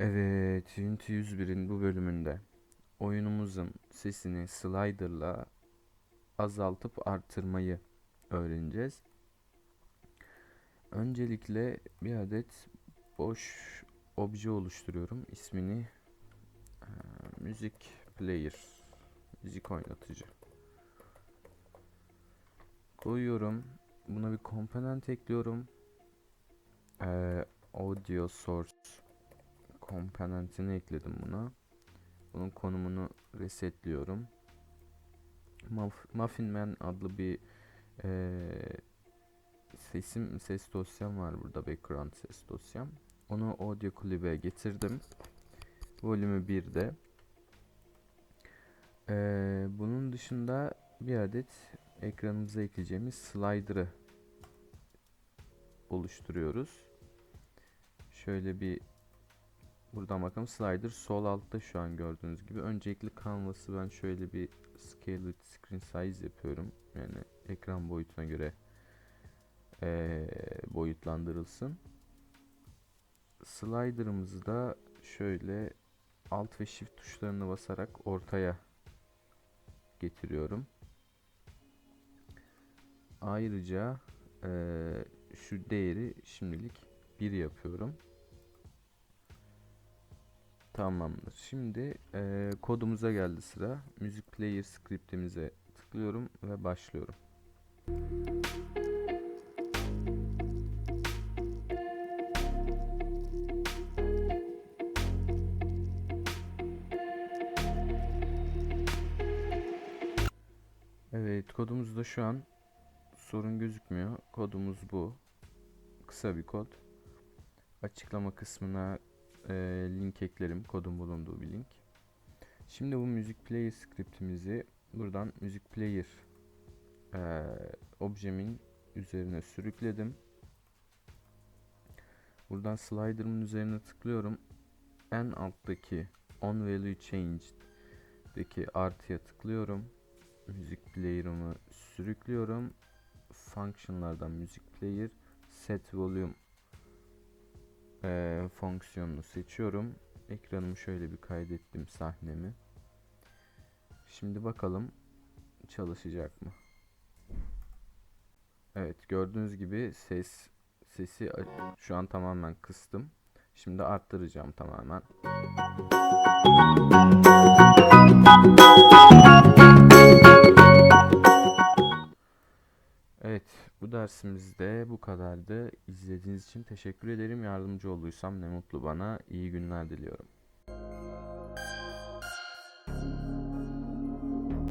Evet, Unity 101'in bu bölümünde oyunumuzun sesini slider'la azaltıp artırmayı öğreneceğiz. Öncelikle bir adet boş obje oluşturuyorum. İsmini eee, müzik player, müzik oynatıcı koyuyorum. Buna bir komponent ekliyorum. Eee, audio source komponentini ekledim buna. Bunun konumunu resetliyorum. Muff- Muffin Man adlı bir eee, sesim ses dosyam var burada background ses dosyam. Onu audio klibe getirdim. Volümü 1'de. Eee, bunun dışında bir adet ekranımıza ekleyeceğimiz slider'ı oluşturuyoruz. Şöyle bir Buradan bakalım slider sol altta şu an gördüğünüz gibi. Öncelikle canvas'ı ben şöyle bir scale with screen size yapıyorum. Yani ekran boyutuna göre eee, boyutlandırılsın. Slider'ımızı da şöyle alt ve shift tuşlarına basarak ortaya getiriyorum. Ayrıca eee, şu değeri şimdilik 1 yapıyorum. Tamamdır. Şimdi eee, kodumuza geldi sıra. Müzik player scriptimize tıklıyorum ve başlıyorum. Evet, kodumuzda şu an sorun gözükmüyor. Kodumuz bu. Kısa bir kod. Açıklama kısmına eee, link eklerim. Kodun bulunduğu bir link. Şimdi bu müzik player scriptimizi buradan müzik player eee, objemin üzerine sürükledim. Buradan slider'ımın üzerine tıklıyorum. En alttaki on value change'deki artıya tıklıyorum. Müzik player'ımı sürüklüyorum. Function'lardan müzik player set volume eee, fonksiyonunu seçiyorum. Ekranımı şöyle bir kaydettim sahnemi. Şimdi bakalım çalışacak mı? Evet gördüğünüz gibi ses sesi şu an tamamen kıstım. Şimdi arttıracağım tamamen. Bu dersimizde bu kadardı. İzlediğiniz için teşekkür ederim. Yardımcı olduysam ne mutlu bana. İyi günler diliyorum.